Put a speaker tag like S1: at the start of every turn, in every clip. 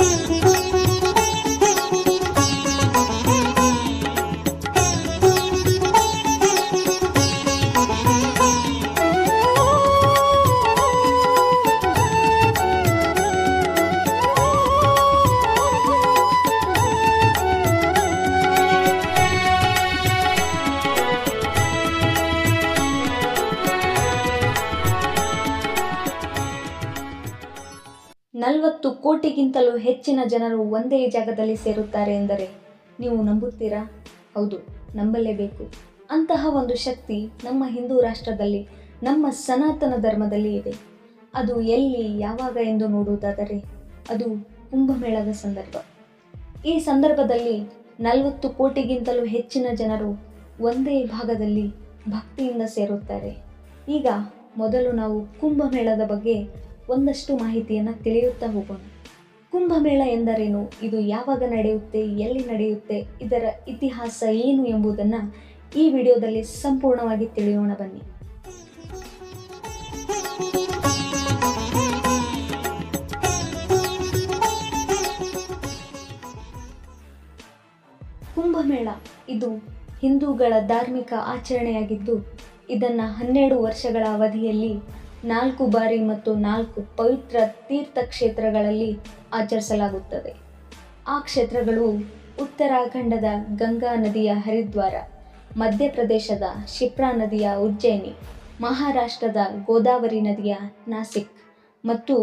S1: Thank you. ನಲವತ್ತು ಕೋಟಿಗಿಂತಲೂ ಹೆಚ್ಚಿನ ಜನರು ಒಂದೇ ಜಾಗದಲ್ಲಿ ಸೇರುತ್ತಾರೆ ಎಂದರೆ ನೀವು ನಂಬುತ್ತೀರಾ? ಹೌದು, ನಂಬಲೇಬೇಕು. ಅಂತಹ ಒಂದು ಶಕ್ತಿ ನಮ್ಮ ಹಿಂದೂ ರಾಷ್ಟ್ರದಲ್ಲಿ, ನಮ್ಮ ಸನಾತನ ಧರ್ಮದಲ್ಲಿ ಇದೆ. ಅದು ಎಲ್ಲಿ, ಯಾವಾಗ ಎಂದು ನೋಡುವುದಾದರೆ ಅದು ಕುಂಭಮೇಳದ ಸಂದರ್ಭ. ಈ ಸಂದರ್ಭದಲ್ಲಿ ನಲವತ್ತು ಕೋಟಿಗಿಂತಲೂ ಹೆಚ್ಚಿನ ಜನರು ಒಂದೇ ಭಾಗದಲ್ಲಿ ಭಕ್ತಿಯಿಂದ ಸೇರುತ್ತಾರೆ. ಈಗ ಮೊದಲು ನಾವು ಕುಂಭಮೇಳದ ಬಗ್ಗೆ ಒಂದಷ್ಟು ಮಾಹಿತಿಯನ್ನು ತಿಳಿಯುತ್ತಾ ಹೋಗೋಣ. ಕುಂಭಮೇಳ ಎಂದರೇನು? ಇದು ಯಾವಾಗ ನಡೆಯುತ್ತೆ? ಎಲ್ಲಿ ನಡೆಯುತ್ತೆ? ಇದರ ಇತಿಹಾಸ ಏನು ಎಂಬುದನ್ನು ಈ ವಿಡಿಯೋದಲ್ಲಿ ಸಂಪೂರ್ಣವಾಗಿ ತಿಳಿಯೋಣ ಬನ್ನಿ. ಕುಂಭಮೇಳ ಇದು ಹಿಂದೂಗಳ ಧಾರ್ಮಿಕ ಆಚರಣೆಯಾಗಿದ್ದು, ಇದನ್ನು ಹನ್ನೆರಡು ವರ್ಷಗಳ ಅವಧಿಯಲ್ಲಿ ನಾಲ್ಕು ಬಾರಿ ಮತ್ತು ನಾಲ್ಕು ಪವಿತ್ರ ತೀರ್ಥಕ್ಷೇತ್ರಗಳಲ್ಲಿ ಆಚರಿಸಲಾಗುತ್ತದೆ. ಆ ಕ್ಷೇತ್ರಗಳು ಉತ್ತರಾಖಂಡದ ಗಂಗಾ ನದಿಯ ಹರಿದ್ವಾರ, ಮಧ್ಯಪ್ರದೇಶದ ಶಿಪ್ರಾ ನದಿಯ ಉಜ್ಜಯಿನಿ, ಮಹಾರಾಷ್ಟ್ರದ ಗೋದಾವರಿ ನದಿಯ ನಾಸಿಕ್ ಮತ್ತು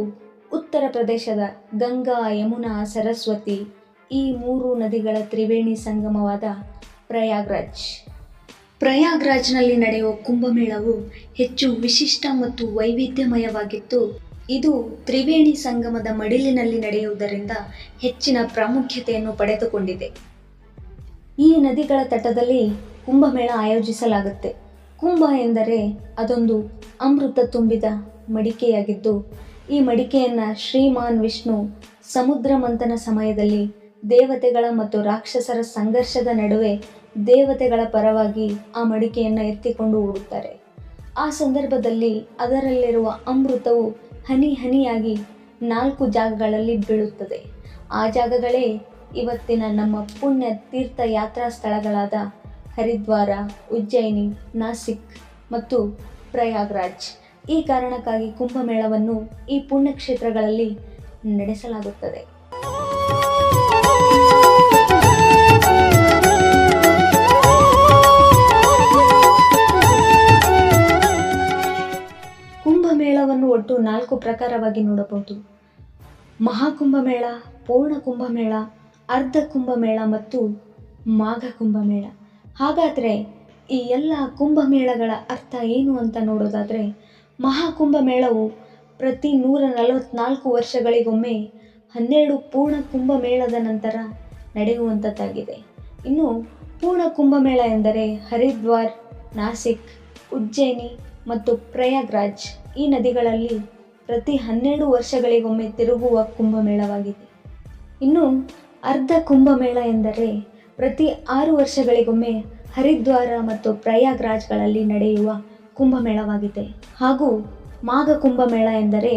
S1: ಉತ್ತರ ಪ್ರದೇಶದ ಗಂಗಾ ಯಮುನಾ ಸರಸ್ವತಿ ಈ ಮೂರು ನದಿಗಳ ತ್ರಿವೇಣಿ ಸಂಗಮವಾದ ಪ್ರಯಾಗ್ರಾಜ್. ಪ್ರಯಾಗ್ರಾಜ್ನಲ್ಲಿ ನಡೆಯುವ ಕುಂಭಮೇಳವು ಹೆಚ್ಚು ವಿಶಿಷ್ಟ ಮತ್ತು ವೈವಿಧ್ಯಮಯವಾಗಿತ್ತು. ಇದು ತ್ರಿವೇಣಿ ಸಂಗಮದ ಮಡಿಲಿನಲ್ಲಿ ನಡೆಯುವುದರಿಂದ ಹೆಚ್ಚಿನ ಪ್ರಾಮುಖ್ಯತೆಯನ್ನು ಪಡೆದುಕೊಂಡಿದೆ. ಈ ನದಿಗಳ ತಟದಲ್ಲಿ ಕುಂಭಮೇಳ ಆಯೋಜಿಸಲಾಗುತ್ತೆ. ಕುಂಭ ಎಂದರೆ ಅದೊಂದು ಅಮೃತ ತುಂಬಿದ ಮಡಿಕೆಯಾಗಿದ್ದು, ಈ ಮಡಿಕೆಯನ್ನು ಶ್ರೀಮಾನ್ ವಿಷ್ಣು ಸಮುದ್ರ ಮಂಥನ ಸಮಯದಲ್ಲಿ ದೇವತೆಗಳ ಮತ್ತು ರಾಕ್ಷಸರ ಸಂಘರ್ಷದ ನಡುವೆ ದೇವತೆಗಳ ಪರವಾಗಿ ಆ ಮಡಿಕೆಯನ್ನು ಎತ್ತಿಕೊಂಡು ಓಡುತ್ತಾರೆ. ಆ ಸಂದರ್ಭದಲ್ಲಿ ಅದರಲ್ಲಿರುವ ಅಮೃತವು ಹನಿ ಹನಿಯಾಗಿ ನಾಲ್ಕು ಜಾಗಗಳಲ್ಲಿ ಬೀಳುತ್ತದೆ. ಆ ಜಾಗಗಳೇ ಇವತ್ತಿನ ನಮ್ಮ ಪುಣ್ಯ ತೀರ್ಥ ಯಾತ್ರಾ ಸ್ಥಳಗಳಾದ ಹರಿದ್ವಾರ, ಉಜ್ಜಯಿನಿ, ನಾಸಿಕ್ ಮತ್ತು ಪ್ರಯಾಗ್ರಾಜ್. ಈ ಕಾರಣಕ್ಕಾಗಿ ಕುಂಭಮೇಳವನ್ನು ಈ ಪುಣ್ಯಕ್ಷೇತ್ರಗಳಲ್ಲಿ ನಡೆಸಲಾಗುತ್ತದೆ. ಒಟ್ಟು ನಾಲ್ಕು ಪ್ರಕಾರವಾಗಿ ನೋಡಬಹುದು. ಮಹಾಕುಂಭಮೇಳ ಪೂರ್ಣ ಕುಂಭಮೇಳ ಅರ್ಧ ಕುಂಭಮೇಳ ಮತ್ತು ಮಾಘ ಕುಂಭಮೇಳ ಹಾಗಾದರೆ ಈ ಎಲ್ಲ ಕುಂಭಮೇಳಗಳ ಅರ್ಥ ಏನು ಅಂತ ನೋಡೋದಾದರೆ, ಮಹಾಕುಂಭಮೇಳವು ಪ್ರತಿ ನೂರ ನಲವತ್ನಾಲ್ಕು ವರ್ಷಗಳಿಗೊಮ್ಮೆ ಹನ್ನೆರಡು ಪೂರ್ಣ ಕುಂಭಮೇಳದ ನಂತರ ನಡೆಯುವಂಥದ್ದಾಗಿದೆ. ಇನ್ನು ಪೂರ್ಣ ಕುಂಭಮೇಳ ಎಂದರೆ ಹರಿದ್ವಾರ್, ನಾಸಿಕ್, ಉಜ್ಜಯಿನಿ ಮತ್ತು ಪ್ರಯಾಗ್ರಾಜ್ ಈ ನದಿಗಳಲ್ಲಿ ಪ್ರತಿ ಹನ್ನೆರಡು ವರ್ಷಗಳಿಗೊಮ್ಮೆ ತಿರುಗುವ ಕುಂಭಮೇಳವಾಗಿದೆ. ಇನ್ನು ಅರ್ಧ ಕುಂಭಮೇಳ ಎಂದರೆ ಪ್ರತಿ ಆರು ವರ್ಷಗಳಿಗೊಮ್ಮೆ ಹರಿದ್ವಾರ ಮತ್ತು ಪ್ರಯಾಗ್ರಾಜ್ಗಳಲ್ಲಿ ನಡೆಯುವ ಕುಂಭಮೇಳವಾಗಿದೆ. ಹಾಗೂ ಮಾಘ ಕುಂಭಮೇಳ ಎಂದರೆ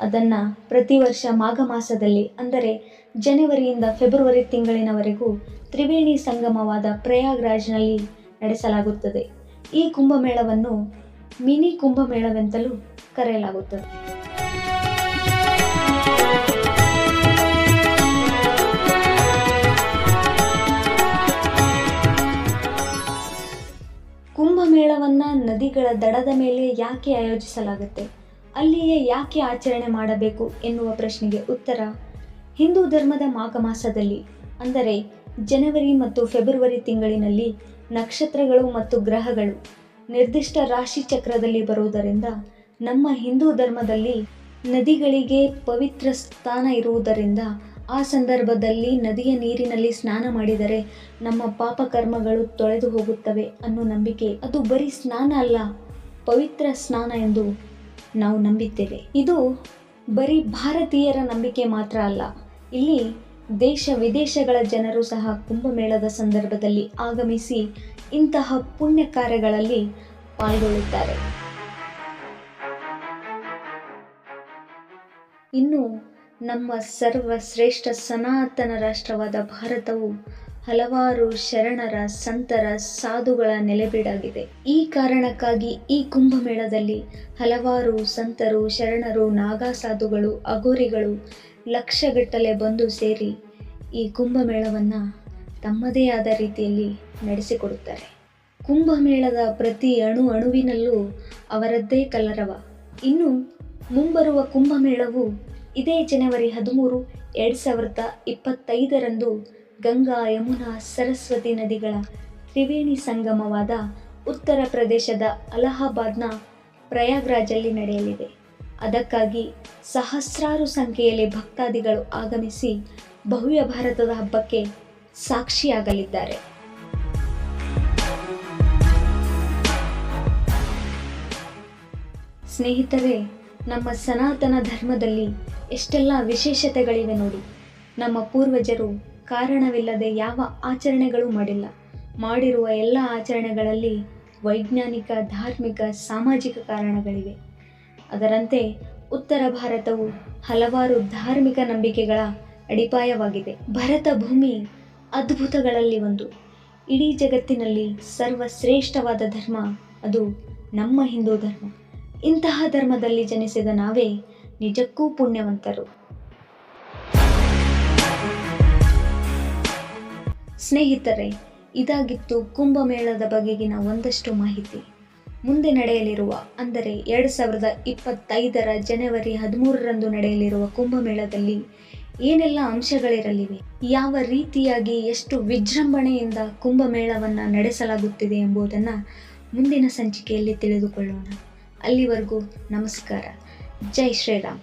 S1: ಅದನ್ನು ಪ್ರತಿ ವರ್ಷ ಮಾಘ ಮಾಸದಲ್ಲಿ, ಅಂದರೆ ಜನವರಿಯಿಂದ ಫೆಬ್ರವರಿ ತಿಂಗಳಿನವರೆಗೂ ತ್ರಿವೇಣಿ ಸಂಗಮವಾದ ಪ್ರಯಾಗ್ರಾಜ್ನಲ್ಲಿ ನಡೆಸಲಾಗುತ್ತದೆ. ಈ ಕುಂಭಮೇಳವನ್ನು ಮಿನಿ ಕುಂಭಮೇಳವೆಂತಲೂ ಕರೆಯಲಾಗುತ್ತದೆ. ಕುಂಭಮೇಳವನ್ನು ನದಿಗಳ ದಡದ ಮೇಲೆ ಯಾಕೆ ಆಯೋಜಿಸಲಾಗುತ್ತೆ? ಅಲ್ಲಿಯೇ ಯಾಕೆ ಆಚರಣೆ ಮಾಡಬೇಕು ಎನ್ನುವ ಪ್ರಶ್ನೆಗೆ ಉತ್ತರ, ಹಿಂದೂ ಧರ್ಮದ ಮಾಘ ಮಾಸದಲ್ಲಿ ಅಂದರೆ ಜನವರಿ ಮತ್ತು ಫೆಬ್ರವರಿ ತಿಂಗಳಿನಲ್ಲಿ ನಕ್ಷತ್ರಗಳು ಮತ್ತು ಗ್ರಹಗಳು. ನಿರ್ದಿಷ್ಟ ರಾಶಿ ಚಕ್ರದಲ್ಲಿ ಬರುವುದರಿಂದ ನಮ್ಮ ಹಿಂದೂ ಧರ್ಮದಲ್ಲಿ ನದಿಗಳಿಗೆ ಪವಿತ್ರ ಸ್ಥಾನ ಇರುವುದರಿಂದ ಆ ಸಂದರ್ಭದಲ್ಲಿ ನದಿಯ ನೀರಿನಲ್ಲಿ ಸ್ನಾನ ಮಾಡಿದರೆ ನಮ್ಮ ಪಾಪ ಕರ್ಮಗಳು ತೊಳೆದು ಹೋಗುತ್ತವೆ ಅನ್ನೋ ನಂಬಿಕೆ. ಅದು ಬರೀ ಸ್ನಾನ ಅಲ್ಲ, ಪವಿತ್ರ ಸ್ನಾನ ಎಂದು ನಾವು ನಂಬಿದ್ದೇವೆ. ಇದು ಬರೀ ಭಾರತೀಯರ ನಂಬಿಕೆ ಮಾತ್ರ ಅಲ್ಲ, ಇಲ್ಲಿ ದೇಶ ವಿದೇಶಗಳ ಜನರು ಸಹ ಕುಂಭಮೇಳದ ಸಂದರ್ಭದಲ್ಲಿ ಆಗಮಿಸಿ ಇಂತಹ ಪುಣ್ಯ ಕಾರ್ಯಗಳಲ್ಲಿ ಪಾಲ್ಗೊಳ್ಳುತ್ತಾರೆ. ಇನ್ನು ನಮ್ಮ ಸರ್ವಶ್ರೇಷ್ಠ ಸನಾತನ ರಾಷ್ಟ್ರವಾದ ಭಾರತವು ಹಲವಾರು ಶರಣರ, ಸಂತರ, ಸಾಧುಗಳ ನೆಲೆಬೀಡಾಗಿದೆ. ಈ ಕಾರಣಕ್ಕಾಗಿ ಈ ಕುಂಭಮೇಳದಲ್ಲಿ ಹಲವಾರು ಸಂತರು, ಶರಣರು ನಾಗಾ ಸಾಧುಗಳು ಅಘೋರಿಗಳು ಲಕ್ಷಗಟ್ಟಲೆ ಬಂದು ಸೇರಿ ಈ ಕುಂಭಮೇಳವನ್ನು ತಮ್ಮದೇ ಆದ ರೀತಿಯಲ್ಲಿ ನಡೆಸಿಕೊಡುತ್ತಾರೆ. ಕುಂಭಮೇಳದ ಪ್ರತಿ ಅಣು ಅಣುವಿನಲ್ಲೂ ಅವರದ್ದೇ ಕಲರವ ಇನ್ನು ಮುಂಬರುವ ಕುಂಭಮೇಳವು ಇದೇ ಜನವರಿ ಹದಿಮೂರು, ಎರಡು ಸಾವಿರದ ಇಪ್ಪತ್ತೈದರಂದು ಗಂಗಾ ಯಮುನಾ ಸರಸ್ವತಿ ನದಿಗಳ ತ್ರಿವೇಣಿ ಸಂಗಮವಾದ ಉತ್ತರ ಪ್ರದೇಶದ ಅಲಹಾಬಾದ್ನ ಪ್ರಯಾಗ್ರಾಜಲ್ಲಿ ನಡೆಯಲಿದೆ. ಅದಕ್ಕಾಗಿ ಸಹಸ್ರಾರು ಸಂಖ್ಯೆಯಲ್ಲಿ ಭಕ್ತಾದಿಗಳು ಆಗಮಿಸಿ ಭವ್ಯ ಭಾರತದ ಹಬ್ಬಕ್ಕೆ ಸಾಕ್ಷಿಯಾಗಲಿದ್ದಾರೆ. ಸ್ನೇಹಿತರೆ, ನಮ್ಮ ಸನಾತನ ಧರ್ಮದಲ್ಲಿ ಎಷ್ಟೆಲ್ಲ ವಿಶೇಷತೆಗಳಿವೆ ನೋಡಿ. ನಮ್ಮ ಪೂರ್ವಜರು ಕಾರಣವಿಲ್ಲದೆ ಯಾವ ಆಚರಣೆಗಳು ಮಾಡಿಲ್ಲ. ಮಾಡಿರುವ ಎಲ್ಲ ಆಚರಣೆಗಳಲ್ಲಿ ವೈಜ್ಞಾನಿಕ, ಧಾರ್ಮಿಕ, ಸಾಮಾಜಿಕ ಕಾರಣಗಳಿವೆ. ಅದರಂತೆ ಉತ್ತರ ಭಾರತವು ಹಲವಾರು ಧಾರ್ಮಿಕ ನಂಬಿಕೆಗಳ ಅಡಿಪಾಯವಾಗಿದೆ. ಭರತ ಭೂಮಿ ಅದ್ಭುತಗಳಲ್ಲಿ ಒಂದು. ಇಡೀ ಜಗತ್ತಿನಲ್ಲಿ ಸರ್ವಶ್ರೇಷ್ಠವಾದ ಧರ್ಮ, ಅದು ನಮ್ಮ ಹಿಂದೂ ಧರ್ಮ. ಇಂತಹ ಧರ್ಮದಲ್ಲಿ ಜನಿಸಿದ ನಾವೇ ನಿಜಕ್ಕೂ ಪುಣ್ಯವಂತರು. ಸ್ನೇಹಿತರೆ, ಇದಾಗಿತ್ತು ಕುಂಭಮೇಳದ ಬಗೆಗಿನ ಒಂದಷ್ಟು ಮಾಹಿತಿ. ಮುಂದೆ ನಡೆಯಲಿರುವ, ಅಂದರೆ ಎರಡು ಸಾವಿರದ ಇಪ್ಪತ್ತೈದರ ಜನವರಿ ಹದಿಮೂರರಂದು ನಡೆಯಲಿರುವ ಕುಂಭಮೇಳದಲ್ಲಿ ಏನೆಲ್ಲ ಅಂಶಗಳಿರಲಿವೆ? ಯಾವ ರೀತಿಯಾಗಿ ಎಷ್ಟು ವಿಜೃಂಭಣೆಯಿಂದ ಕುಂಭಮೇಳವನ್ನು ನಡೆಸಲಾಗುತ್ತಿದೆ ಎಂಬುದನ್ನು ಮುಂದಿನ ಸಂಚಿಕೆಯಲ್ಲಿ ತಿಳಿದುಕೊಳ್ಳೋಣ. ಅಲ್ಲಿವರೆಗೂ ನಮಸ್ಕಾರ. ಜೈ ಶ್ರೀರಾಮ್.